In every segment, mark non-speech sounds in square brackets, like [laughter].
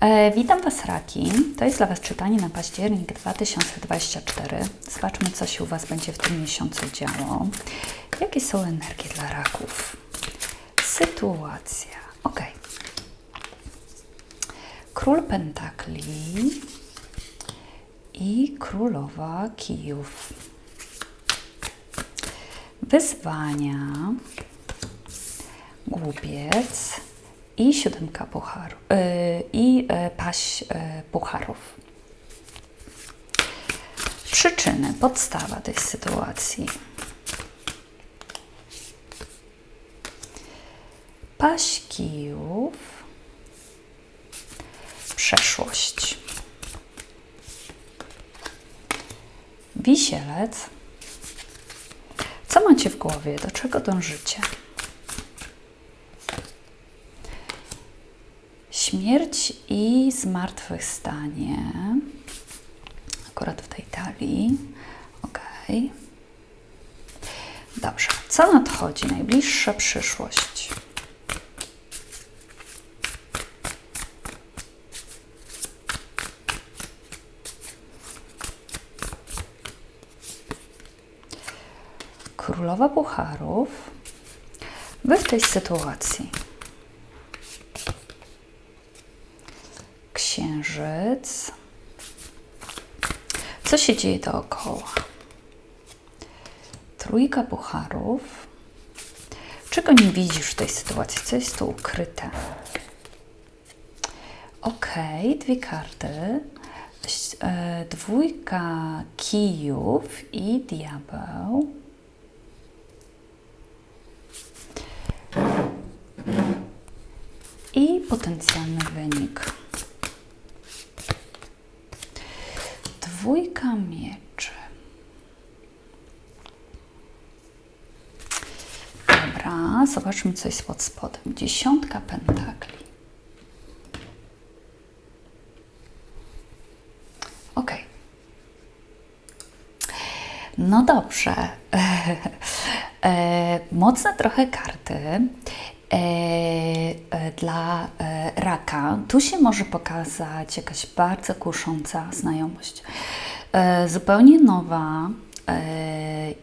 E, witam Was, Raki. To jest dla Was czytanie na październik 2024. Zobaczmy, co się u Was będzie w tym miesiącu działo. Jakie są energie dla raków? Sytuacja. Ok. Król Pentakli i Królowa Kijów. Wyzwania. Głupiec i siódemka pucharów yy, i yy, paść yy, pucharów. Przyczyny, podstawa tej sytuacji. Paść kijów, przeszłość. Wisielec. Co macie w głowie? Do czego dążycie? Śmierć i zmartwychwstanie. Akurat w tej talii. Ok. Dobrze. Co nadchodzi? Najbliższa przyszłość. Królowa Pucharów. Wy w tej sytuacji. Księżyc. Co się dzieje dookoła? Trójka pucharów. Czego nie widzisz w tej sytuacji? Co jest tu ukryte? Ok, dwie karty. E, dwójka kijów i diabeł. I potencjalny wynik. Dwójka mieczy. Dobra, zobaczmy, co jest pod spodem. Dziesiątka pentakli. Ok. No dobrze. [laughs] e, mocne trochę karty. E, e, dla e, raka, tu się może pokazać jakaś bardzo kusząca znajomość. Zupełnie nowa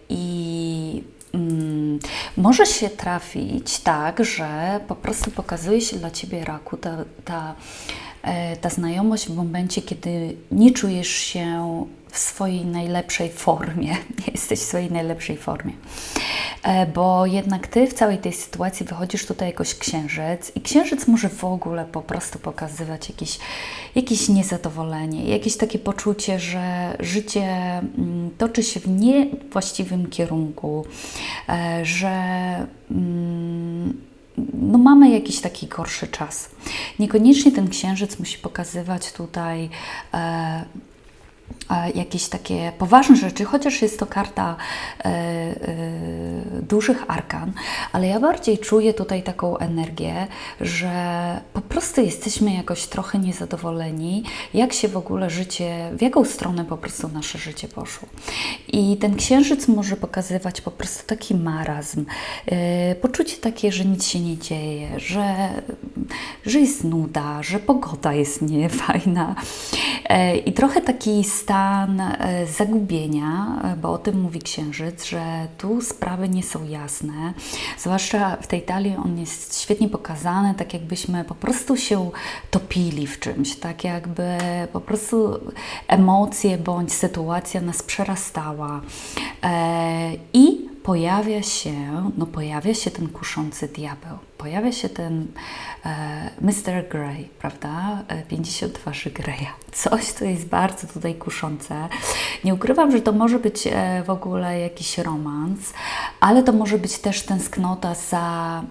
i mm, może się trafić tak, że po prostu pokazuje się dla ciebie raku ta, ta, ta znajomość w momencie, kiedy nie czujesz się w swojej najlepszej formie, [laughs] nie jesteś w swojej najlepszej formie. E, bo jednak ty w całej tej sytuacji wychodzisz tutaj jakoś księżyc i księżyc może w ogóle po prostu pokazywać jakieś, jakieś niezadowolenie, jakieś takie poczucie, że życie mm, toczy się w niewłaściwym kierunku, e, że mm, no mamy jakiś taki gorszy czas. Niekoniecznie ten księżyc musi pokazywać tutaj e, jakieś takie poważne rzeczy, chociaż jest to karta e, e, dużych arkan, ale ja bardziej czuję tutaj taką energię, że po prostu jesteśmy jakoś trochę niezadowoleni, jak się w ogóle życie, w jaką stronę po prostu nasze życie poszło. I ten księżyc może pokazywać po prostu taki marazm, e, poczucie takie, że nic się nie dzieje, że, że jest nuda, że pogoda jest [laughs] niefajna e, i trochę taki stan e, zagubienia, e, bo o tym mówi Księżyc, że tu sprawy nie są jasne. Zwłaszcza w tej talii on jest świetnie pokazany, tak jakbyśmy po prostu się topili w czymś, tak jakby po prostu emocje bądź sytuacja nas przerastała. E, I pojawia się, no pojawia się ten kuszący diabeł, pojawia się ten e, Mr. Grey, prawda? 50 twarzy Greya. Coś, co jest bardzo tutaj kuszące. Nie ukrywam, że to może być e, w ogóle jakiś romans, ale to może być też tęsknota za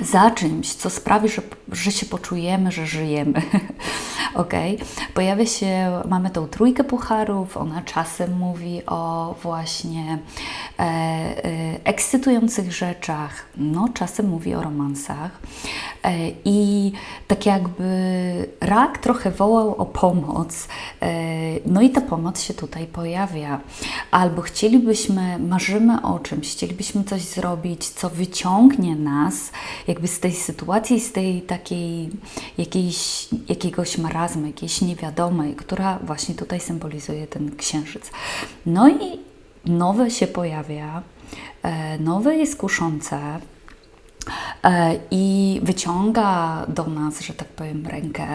za czymś, co sprawi, że, że się poczujemy, że żyjemy. [laughs] ok? Pojawia się, mamy tą trójkę pucharów, ona czasem mówi o właśnie e, e, ekscytujących rzeczach, no czasem mówi o romansach e, i tak jakby rak trochę wołał o pomoc, e, no i ta pomoc się tutaj pojawia. Albo chcielibyśmy, marzymy o czymś, chcielibyśmy coś zrobić, co wyciągnie nas jakby z tej sytuacji, z tej takiej jakiejś, jakiegoś marazmu, jakiejś niewiadomej, która właśnie tutaj symbolizuje ten księżyc. No i nowe się pojawia, e, nowe jest kuszące, i wyciąga do nas, że tak powiem, rękę.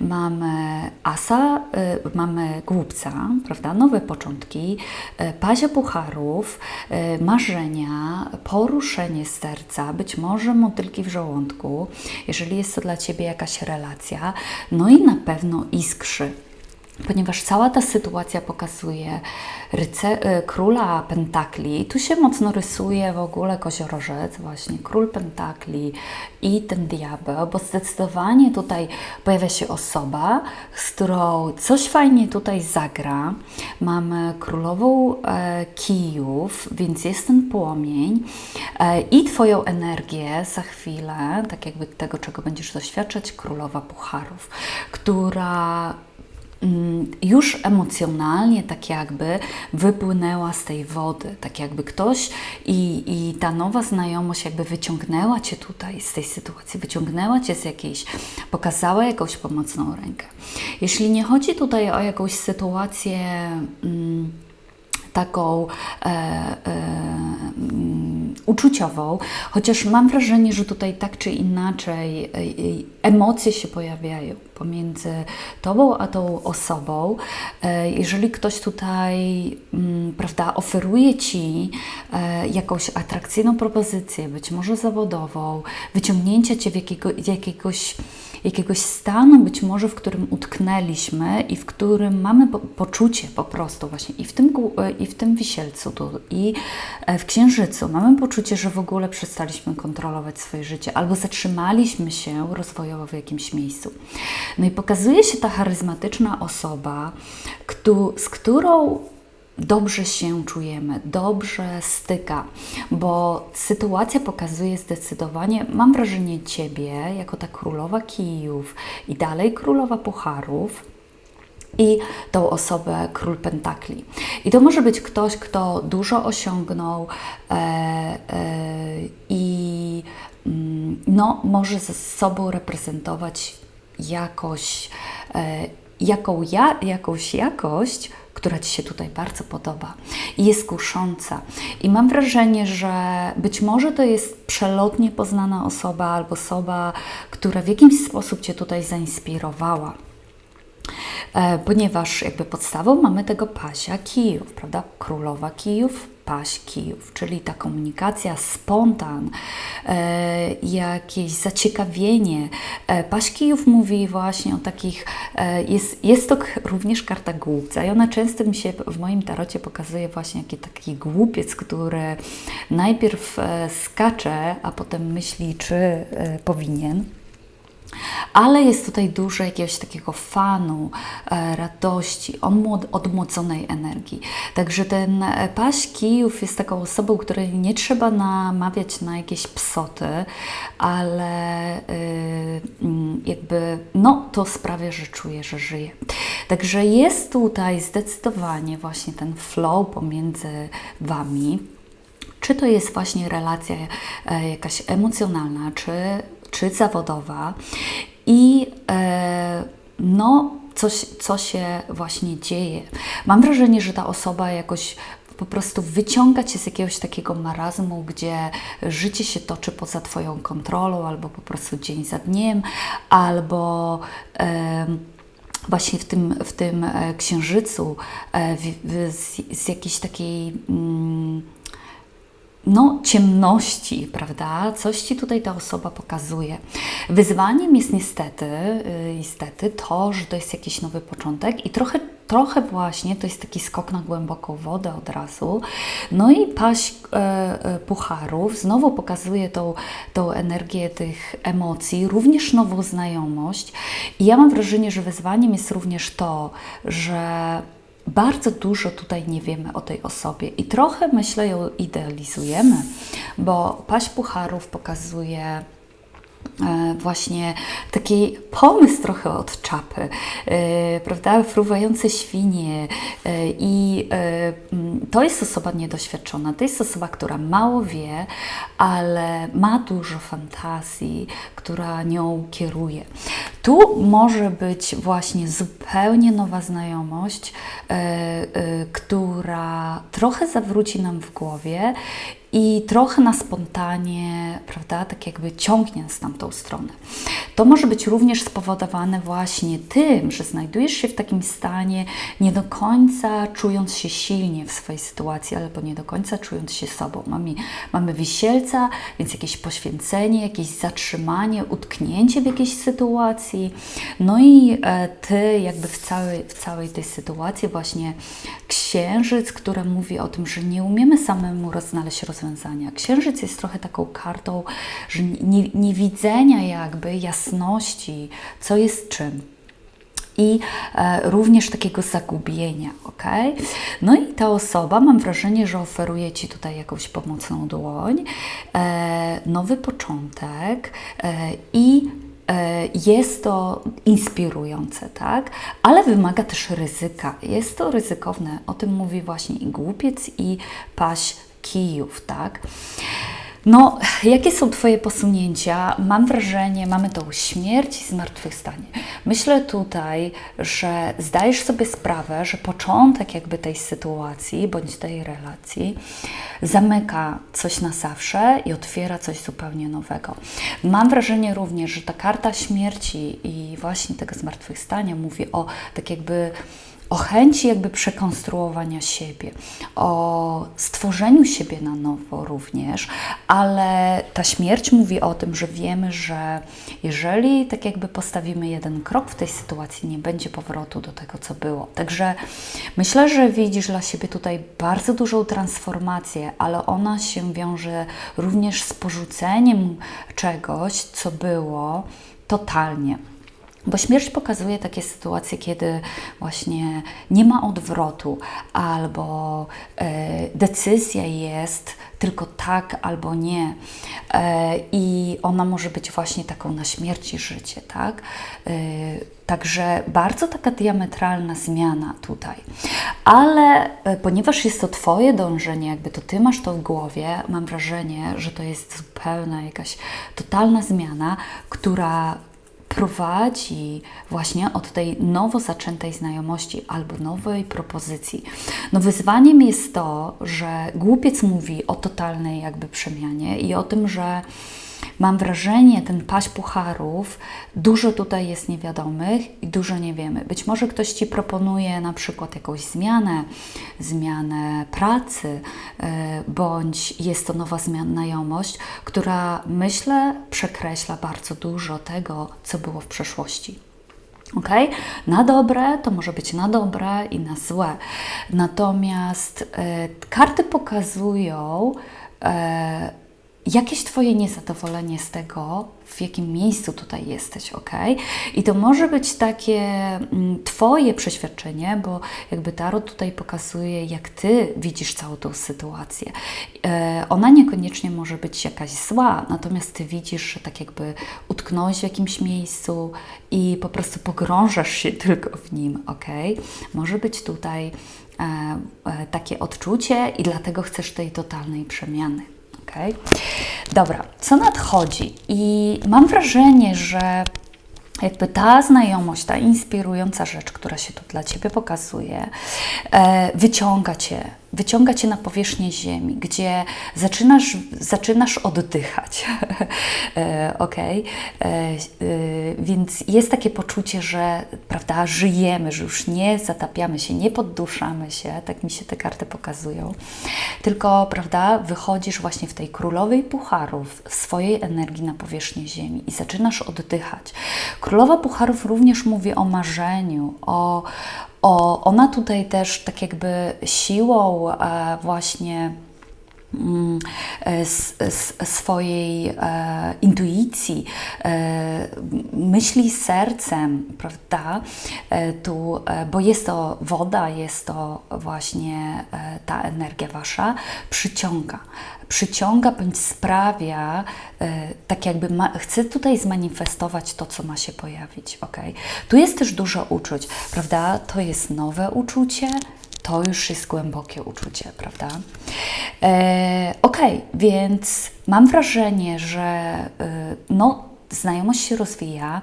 Mamy asa, e, mamy głupca, prawda? Nowe początki, e, pazia pucharów, e, marzenia, poruszenie serca, być może motylki w żołądku, jeżeli jest to dla Ciebie jakaś relacja, no i na pewno iskrzy ponieważ cała ta sytuacja pokazuje ryce, e, króla pentakli. Tu się mocno rysuje w ogóle koziorożec, właśnie król pentakli i ten diabeł, bo zdecydowanie tutaj pojawia się osoba, z którą coś fajnie tutaj zagra. Mamy królową e, kijów, więc jest ten płomień e, i Twoją energię za chwilę, tak jakby tego, czego będziesz doświadczać, królowa pucharów, która już emocjonalnie tak jakby wypłynęła z tej wody, tak jakby ktoś i, i ta nowa znajomość jakby wyciągnęła Cię tutaj z tej sytuacji, wyciągnęła Cię z jakiejś, pokazała jakąś pomocną rękę. Jeśli nie chodzi tutaj o jakąś sytuację mm, taką e, e, mm, uczuciową, chociaż mam wrażenie, że tutaj tak czy inaczej e, e, emocje się pojawiają pomiędzy tobą a tą osobą. E, jeżeli ktoś tutaj, mm, prawda, oferuje ci jakąś atrakcyjną propozycję, być może zawodową, wyciągnięcie cię w jakiego, jakiegoś jakiegoś stanu, być może w którym utknęliśmy i w którym mamy po, poczucie po prostu właśnie i w tym, i w tym wisielcu tu, i w księżycu mamy poczucie, że w ogóle przestaliśmy kontrolować swoje życie albo zatrzymaliśmy się rozwojowo w jakimś miejscu. No i pokazuje się ta charyzmatyczna osoba, z którą dobrze się czujemy, dobrze styka, bo sytuacja pokazuje zdecydowanie, mam wrażenie Ciebie, jako ta królowa kijów i dalej królowa pucharów, i tą osobę król pentakli. I to może być ktoś, kto dużo osiągnął e, e, i mm, no, może ze sobą reprezentować jakoś, e, jaką ja, jakąś jakość, która Ci się tutaj bardzo podoba i jest kusząca. I mam wrażenie, że być może to jest przelotnie poznana osoba albo osoba, która w jakiś sposób Cię tutaj zainspirowała. E, ponieważ jakby podstawą mamy tego pasia Kijów, prawda? Królowa Kijów, paść kijów, czyli ta komunikacja, spontan, e, jakieś zaciekawienie. E, paść kijów mówi właśnie o takich, e, jest, jest to również karta głupca i ona często mi się w moim tarocie pokazuje właśnie jako taki głupiec, który najpierw e, skacze, a potem myśli, czy powinien. Ale jest tutaj dużo jakiegoś takiego fanu, e, radości, odmłodzonej energii. Także ten e, paś kijów jest taką osobą, której nie trzeba namawiać na jakieś psoty, ale y, mm, jakby no to sprawia, że czuje, że żyje. Także jest tutaj zdecydowanie właśnie ten flow pomiędzy Wami. Czy to jest właśnie relacja e, jakaś emocjonalna, czy czy zawodowa i e, no, coś, co się właśnie dzieje. Mam wrażenie, że ta osoba jakoś po prostu wyciąga cię z jakiegoś takiego marazmu, gdzie życie się toczy poza Twoją kontrolą, albo po prostu dzień za dniem, albo e, właśnie w tym, w tym e, księżycu z, z jakiejś takiej. Mm, no, ciemności, prawda? Coś Ci tutaj ta osoba pokazuje. Wyzwaniem jest niestety, yy, niestety to, że to jest jakiś nowy początek i trochę, trochę właśnie to jest taki skok na głęboką wodę od razu. No i paść yy, pucharów znowu pokazuje tą, tą energię tych emocji, również nową znajomość. I ja mam wrażenie, że wyzwaniem jest również to, że bardzo dużo tutaj nie wiemy o tej osobie i trochę myślę ją idealizujemy, bo paść pucharów pokazuje właśnie taki pomysł trochę od czapy, e, prawda? Fruwające świnie e, i to jest osoba niedoświadczona, to jest osoba, która mało wie, ale ma dużo fantazji, która nią kieruje. Tu może być właśnie zupełnie nowa znajomość, która trochę zawróci nam w głowie i trochę na spontanie, prawda, tak jakby ciągnie nas w tamtą stronę. To może być również spowodowane właśnie tym, że znajdujesz się w takim stanie, nie do końca czując się silnie w swojej sytuacji, albo nie do końca czując się sobą. Mamy, mamy wisielca, więc jakieś poświęcenie, jakieś zatrzymanie, utknięcie w jakiejś sytuacji. No i e, ty jakby w całej, w całej tej sytuacji właśnie księżyc, który mówi o tym, że nie umiemy samemu znaleźć rozwiązania. Księżyc jest trochę taką kartą, że nie, nie widzenia jakby jasności, co jest czym i e, również takiego zagubienia, ok? No i ta osoba, mam wrażenie, że oferuje Ci tutaj jakąś pomocną dłoń, e, nowy początek e, i E, jest to inspirujące, tak? Ale wymaga też ryzyka. Jest to ryzykowne. O tym mówi właśnie i głupiec, i paść kijów, tak? No, jakie są Twoje posunięcia? Mam wrażenie, mamy tą śmierć i zmartwychwstanie. Myślę tutaj, że zdajesz sobie sprawę, że początek jakby tej sytuacji bądź tej relacji zamyka coś na zawsze i otwiera coś zupełnie nowego. Mam wrażenie również, że ta karta śmierci i właśnie tego zmartwychwstania mówi o tak jakby o chęci jakby przekonstruowania siebie, o stworzeniu siebie na nowo również, ale ta śmierć mówi o tym, że wiemy, że jeżeli tak jakby postawimy jeden krok w tej sytuacji, nie będzie powrotu do tego, co było. Także myślę, że widzisz dla siebie tutaj bardzo dużą transformację, ale ona się wiąże również z porzuceniem czegoś, co było totalnie. Bo śmierć pokazuje takie sytuacje, kiedy właśnie nie ma odwrotu, albo e, decyzja jest tylko tak albo nie. E, I ona może być właśnie taką na śmierć i życie, tak? E, także bardzo taka diametralna zmiana tutaj. Ale ponieważ jest to Twoje dążenie, jakby to Ty masz to w głowie, mam wrażenie, że to jest zupełna jakaś totalna zmiana, która prowadzi właśnie od tej nowo zaczętej znajomości albo nowej propozycji. No wyzwaniem jest to, że głupiec mówi o totalnej jakby przemianie i o tym, że Mam wrażenie, ten paść pucharów, dużo tutaj jest niewiadomych i dużo nie wiemy. Być może ktoś Ci proponuje na przykład jakąś zmianę, zmianę pracy, e, bądź jest to nowa znajomość, która myślę przekreśla bardzo dużo tego, co było w przeszłości. Ok? Na dobre to może być na dobre i na złe. Natomiast e, karty pokazują, e, jakieś Twoje niezadowolenie z tego, w jakim miejscu tutaj jesteś, ok? I to może być takie mm, Twoje przeświadczenie, bo jakby Tarot tutaj pokazuje, jak Ty widzisz całą tą sytuację. E, ona niekoniecznie może być jakaś zła, natomiast Ty widzisz, że tak jakby utknąłeś w jakimś miejscu i po prostu pogrążasz się [laughs] tylko w nim, ok? Może być tutaj e, e, takie odczucie i dlatego chcesz tej totalnej przemiany. Okay? Dobra, co nadchodzi? I mam wrażenie, że jakby ta znajomość, ta inspirująca rzecz, która się tu dla Ciebie pokazuje, e, wyciąga Cię wyciąga cię na powierzchnię ziemi, gdzie zaczynasz, zaczynasz oddychać. [laughs] E, ok? E, e, więc jest takie poczucie, że prawda, żyjemy, że już nie zatapiamy się, nie podduszamy się, tak mi się te karty pokazują, tylko prawda, wychodzisz właśnie w tej królowej pucharów, w swojej energii na powierzchnię ziemi i zaczynasz oddychać. Królowa pucharów również mówi o marzeniu, o, o, ona tutaj też tak jakby siłą e, właśnie s, s, swojej e, intuicji, e, myśli sercem, prawda? E, tu, e, bo jest to woda, jest to właśnie e, ta energia wasza, przyciąga. Przyciąga bądź sprawia, e, tak jakby ma, chce tutaj zmanifestować to, co ma się pojawić. ok? Tu jest też dużo uczuć, prawda? To jest nowe uczucie, to już jest głębokie uczucie, prawda? E, ok, więc mam wrażenie, że e, no, znajomość się rozwija,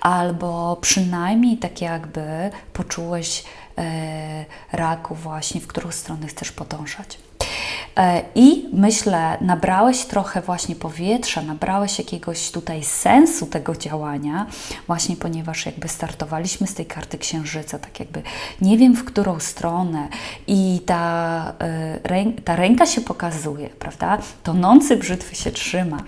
albo przynajmniej tak jakby poczułeś e, raku właśnie, w którą stronę chcesz podążać. E, I myślę, nabrałeś trochę właśnie powietrza, nabrałeś jakiegoś tutaj sensu tego działania, właśnie ponieważ jakby startowaliśmy z tej karty księżyca, tak jakby nie wiem w którą stronę i ta, e, ta ręka się pokazuje, prawda? Tonący brzytwy się trzyma.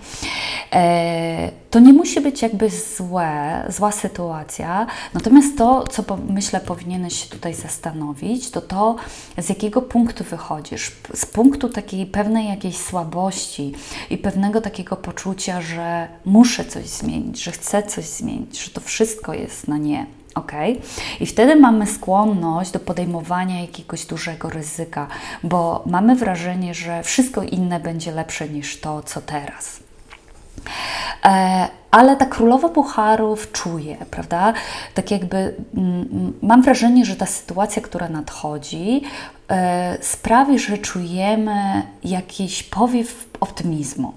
E, to nie musi być jakby złe, zła sytuacja, natomiast to, co myślę powinieneś się tutaj zastanowić, to to, z jakiego punktu wychodzisz. Z punktu takiej pewnej jakiejś słabości i pewnego takiego poczucia, że muszę coś zmienić, że chcę coś zmienić, że to wszystko jest na nie. Ok? I wtedy mamy skłonność do podejmowania jakiegoś dużego ryzyka, bo mamy wrażenie, że wszystko inne będzie lepsze niż to, co teraz. E, ale ta królowa pucharów czuje, prawda? Tak jakby mm, mam wrażenie, że ta sytuacja, która nadchodzi, e, sprawi, że czujemy jakiś powiew optymizmu.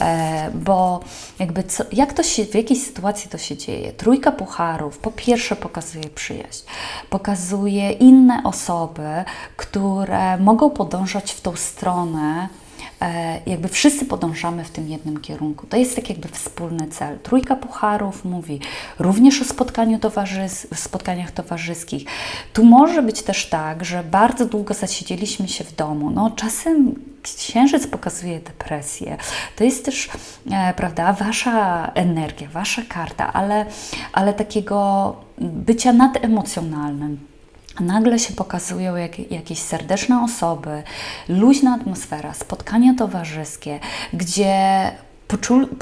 E, bo jakby co, jak to się, w jakiej sytuacji to się dzieje? Trójka pucharów po pierwsze pokazuje przyjaźń, pokazuje inne osoby, które mogą podążać w tą stronę, jakby wszyscy podążamy w tym jednym kierunku. To jest tak jakby wspólny cel. Trójka Pucharów mówi również o spotkaniu towarzys spotkaniach towarzyskich. Tu może być też tak, że bardzo długo zasiedzieliśmy się w domu. No, czasem księżyc pokazuje depresję. To jest też, e, prawda, wasza energia, wasza karta, ale, ale takiego bycia nademocjonalnym nagle się pokazują jak, jakieś serdeczne osoby, luźna atmosfera, spotkania towarzyskie, gdzie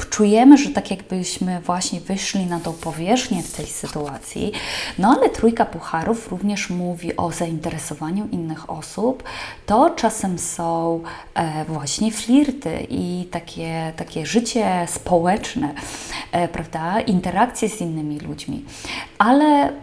czujemy, że tak jakbyśmy właśnie wyszli na tą powierzchnię w tej sytuacji, no ale trójka pucharów również mówi o zainteresowaniu innych osób. To czasem są e, właśnie flirty i takie, takie życie społeczne, e, prawda, interakcje z innymi ludźmi. Ale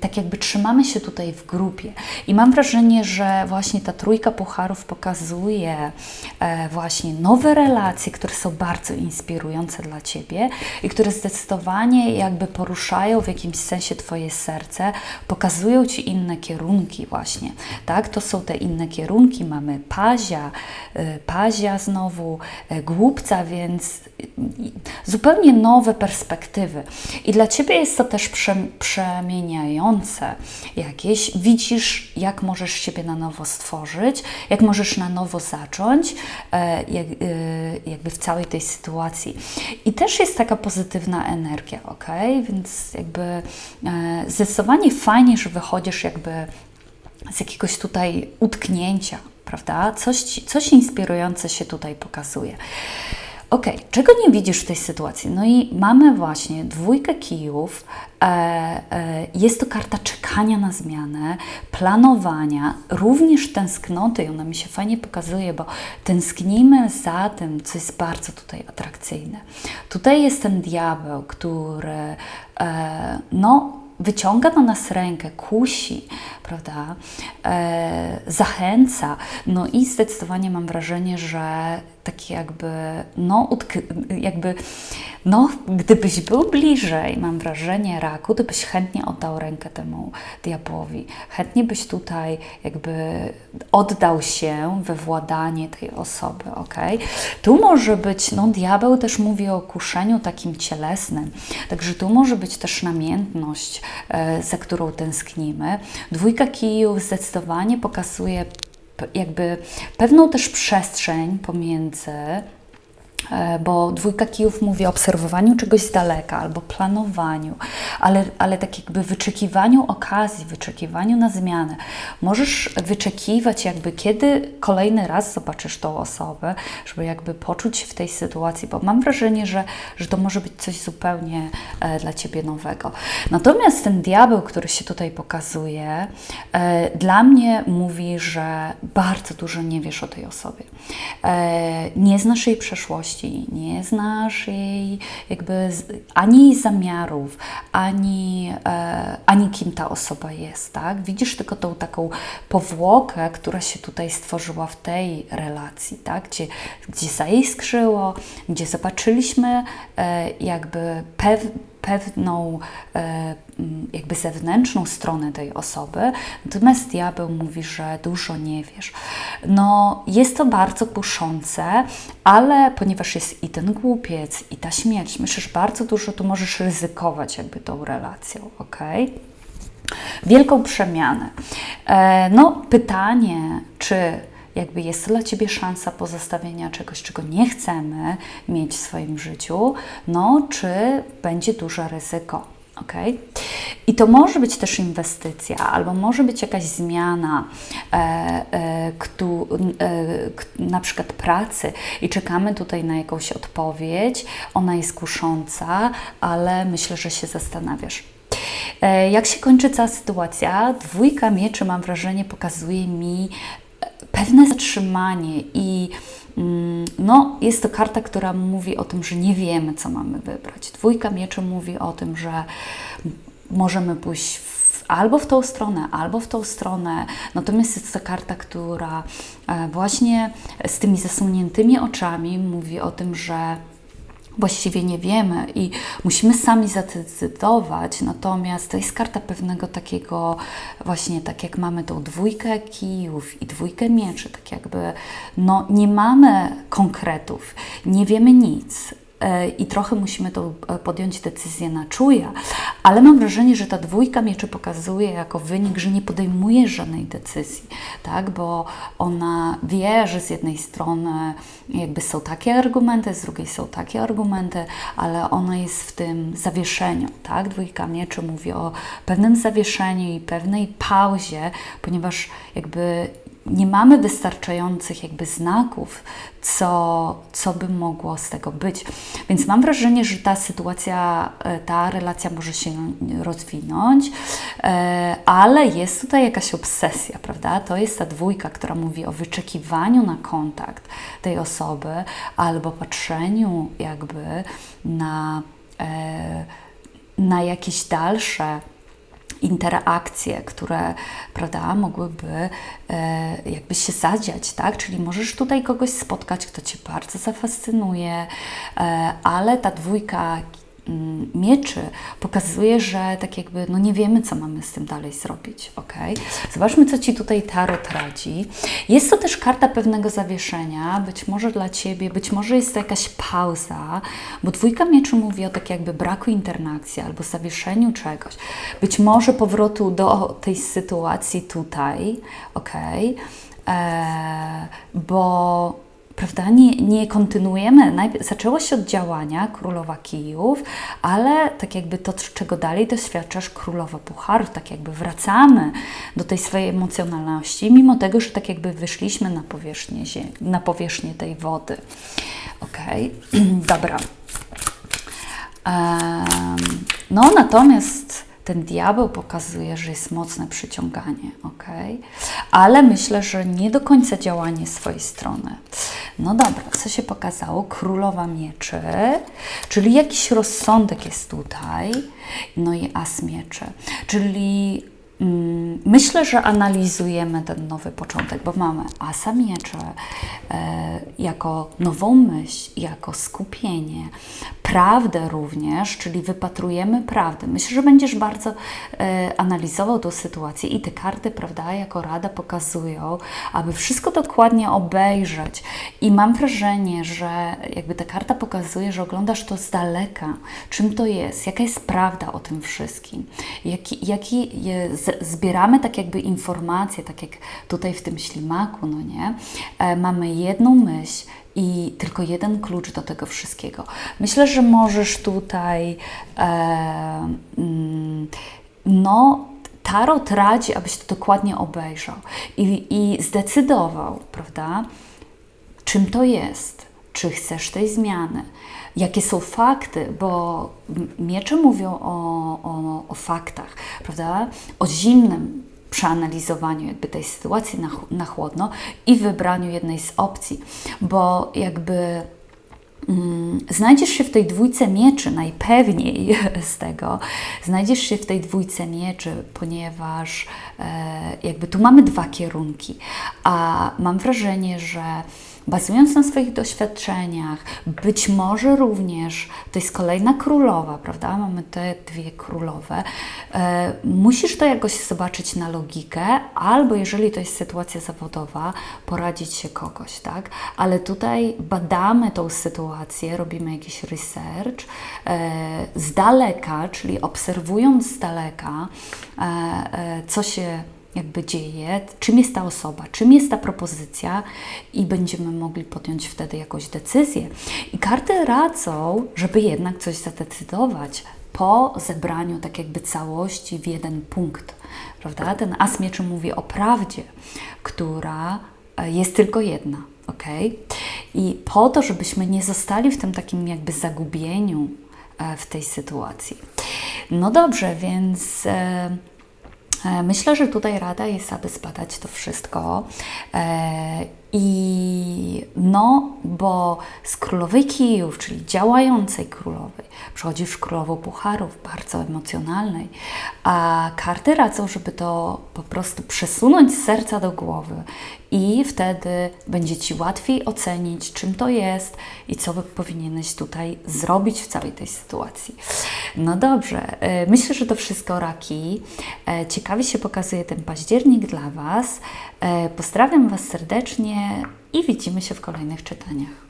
tak jakby trzymamy się tutaj w grupie. I mam wrażenie, że właśnie ta trójka pucharów pokazuje e, właśnie nowe relacje, które są bardzo inspirujące dla Ciebie i które zdecydowanie jakby poruszają w jakimś sensie Twoje serce, pokazują Ci inne kierunki właśnie, tak? To są te inne kierunki, mamy pazia, e, pazia znowu, e, głupca, więc zupełnie nowe perspektywy. I dla Ciebie jest to też przemienienie zmieniające jakieś, widzisz, jak możesz siebie na nowo stworzyć, jak możesz na nowo zacząć, e, e, jakby w całej tej sytuacji. I też jest taka pozytywna energia, ok? Więc jakby e, zdecydowanie fajnie, że wychodzisz jakby z jakiegoś tutaj utknięcia, prawda? Coś, coś inspirujące się tutaj pokazuje. Ok, czego nie widzisz w tej sytuacji? No i mamy właśnie dwójkę kijów. E, e, jest to karta czekania na zmianę, planowania, również tęsknoty i ona mi się fajnie pokazuje, bo tęsknimy za tym, co jest bardzo tutaj atrakcyjne. Tutaj jest ten diabeł, który e, no wyciąga do nas rękę, kusi, prawda, e, zachęca. No i zdecydowanie mam wrażenie, że taki jakby, no, jakby, no, gdybyś był bliżej, mam wrażenie, raku, to byś chętnie oddał rękę temu diabłowi. Chętnie byś tutaj jakby oddał się we władanie tej osoby, ok? Tu może być, no, diabeł też mówi o kuszeniu takim cielesnym, także tu może być też namiętność, e, za którą tęsknimy. Dwójka kijów zdecydowanie pokazuje jakby pewną też przestrzeń pomiędzy bo dwójka kijów mówi o obserwowaniu czegoś z daleka albo planowaniu, ale, ale tak jakby wyczekiwaniu okazji, wyczekiwaniu na zmianę. Możesz wyczekiwać jakby kiedy kolejny raz zobaczysz tą osobę, żeby jakby poczuć się w tej sytuacji, bo mam wrażenie, że, że to może być coś zupełnie e, dla Ciebie nowego. Natomiast ten diabeł, który się tutaj pokazuje, e, dla mnie mówi, że bardzo dużo nie wiesz o tej osobie. E, nie znasz jej przeszłości, nie znasz jej jakby ani zamiarów, ani, e, ani kim ta osoba jest, tak? Widzisz tylko tą taką powłokę, która się tutaj stworzyła w tej relacji, tak? Gdzie, gdzie zaiskrzyło, gdzie zobaczyliśmy e, jakby pewne pewną e, jakby zewnętrzną stronę tej osoby, natomiast diabeł mówi, że dużo nie wiesz. No, jest to bardzo kuszące, ale ponieważ jest i ten głupiec, i ta śmierć, myślisz, bardzo dużo tu możesz ryzykować jakby tą relacją, ok? Wielką przemianę. E, no, pytanie, czy jakby jest dla Ciebie szansa pozostawienia czegoś, czego nie chcemy mieć w swoim życiu, no czy będzie duże ryzyko. Okay? I to może być też inwestycja, albo może być jakaś zmiana, e, e, ktu, e, na przykład pracy, i czekamy tutaj na jakąś odpowiedź. Ona jest kusząca, ale myślę, że się zastanawiasz. E, jak się kończy cała sytuacja? Dwójka mieczy, mam wrażenie, pokazuje mi pewne zatrzymanie i mm, no, jest to karta, która mówi o tym, że nie wiemy, co mamy wybrać. Dwójka mieczy mówi o tym, że możemy pójść w, albo w tą stronę, albo w tą stronę. Natomiast jest to karta, która e, właśnie z tymi zasuniętymi oczami mówi o tym, że właściwie nie wiemy i musimy sami zadecydować. Natomiast to jest karta pewnego takiego, właśnie tak jak mamy tą dwójkę kijów i dwójkę mieczy, tak jakby no, nie mamy konkretów, nie wiemy nic. E, i trochę musimy to e, podjąć decyzję na czuja, ale mam wrażenie, że ta dwójka mieczy pokazuje jako wynik, że nie podejmuje żadnej decyzji, tak? bo ona wie, że z jednej strony jakby są takie argumenty, z drugiej są takie argumenty, ale ona jest w tym zawieszeniu, tak? Dwójka mieczy mówi o pewnym zawieszeniu i pewnej pauzie, ponieważ jakby nie mamy wystarczających jakby znaków, co, co by mogło z tego być. Więc mam wrażenie, że ta sytuacja, e, ta relacja może się rozwinąć, e, ale jest tutaj jakaś obsesja, prawda? To jest ta dwójka, która mówi o wyczekiwaniu na kontakt tej osoby albo patrzeniu jakby na, e, na jakieś dalsze interakcje, które prawda, mogłyby e, jakby się zadziać, tak? Czyli możesz tutaj kogoś spotkać, kto Cię bardzo zafascynuje, e, ale ta dwójka mieczy pokazuje, że tak jakby no nie wiemy, co mamy z tym dalej zrobić. ok? Zobaczmy, co Ci tutaj Tarot radzi. Jest to też karta pewnego zawieszenia, być może dla Ciebie, być może jest to jakaś pauza, bo dwójka mieczy mówi o tak jakby braku internacji albo zawieszeniu czegoś. Być może powrotu do tej sytuacji tutaj, ok? Eee, bo prawda, nie, nie kontynuujemy. Najpierw zaczęło się od działania Królowa Kijów, ale tak jakby to, czego dalej doświadczasz Królowa Pucharów, tak jakby wracamy do tej swojej emocjonalności, mimo tego, że tak jakby wyszliśmy na powierzchnię, na powierzchnię tej wody. Ok, [clears throat] dobra. Um, no natomiast ten diabeł pokazuje, że jest mocne przyciąganie, ok? Ale myślę, że nie do końca działanie swojej strony. No dobra, co się pokazało? Królowa mieczy, czyli jakiś rozsądek jest tutaj, no i as mieczy, czyli Myślę, że analizujemy ten nowy początek, bo mamy asa miecze e, jako nową myśl, jako skupienie, prawdę również, czyli wypatrujemy prawdę. Myślę, że będziesz bardzo e, analizował tę sytuację i te karty, prawda, jako rada pokazują, aby wszystko dokładnie obejrzeć. I mam wrażenie, że jakby ta karta pokazuje, że oglądasz to z daleka, czym to jest, jaka jest prawda o tym wszystkim, jaki, jaki jest zbieramy tak jakby informacje, tak jak tutaj w tym ślimaku, no nie? E, mamy jedną myśl i tylko jeden klucz do tego wszystkiego. Myślę, że możesz tutaj e, mm, no Tarot radzi, abyś to dokładnie obejrzał i, i zdecydował, prawda, czym to jest, czy chcesz tej zmiany, jakie są fakty, bo miecze mówią o, o, o faktach, prawda, o zimnym przeanalizowaniu jakby tej sytuacji na, na chłodno i wybraniu jednej z opcji, bo jakby Mm, Znajdziesz się w tej dwójce mieczy najpewniej [laughs] z tego. Znajdziesz się w tej dwójce mieczy, ponieważ e, jakby tu mamy dwa kierunki, a mam wrażenie, że bazując na swoich doświadczeniach, być może również to jest kolejna królowa, prawda? Mamy te dwie królowe. E, musisz to jakoś zobaczyć na logikę, albo jeżeli to jest sytuacja zawodowa, poradzić się kogoś, tak? Ale tutaj badamy tą sytuację, robimy jakiś research e, z daleka, czyli obserwując z daleka, e, e, co się jakby dzieje, czym jest ta osoba, czym jest ta propozycja i będziemy mogli podjąć wtedy jakąś decyzję. I karty radzą, żeby jednak coś zadecydować po zebraniu tak jakby całości w jeden punkt, prawda? Ten as mieczy mówi o prawdzie, która e, jest tylko jedna, ok? I po to, żebyśmy nie zostali w tym takim jakby zagubieniu e, w tej sytuacji. No dobrze, więc... E, E, Myślę, że tutaj rada jest, aby zbadać to wszystko. I no, bo z królowej kijów, czyli działającej królowej, przechodzisz w królową pucharów, bardzo emocjonalnej, a karty radzą, żeby to po prostu przesunąć z serca do głowy i wtedy będzie Ci łatwiej ocenić, czym to jest i co powinieneś tutaj zrobić w całej tej sytuacji. No dobrze, e, myślę, że to wszystko raki. E, Ciekawie się pokazuje ten październik dla Was. E, Pozdrawiam Was serdecznie i widzimy się w kolejnych czytaniach.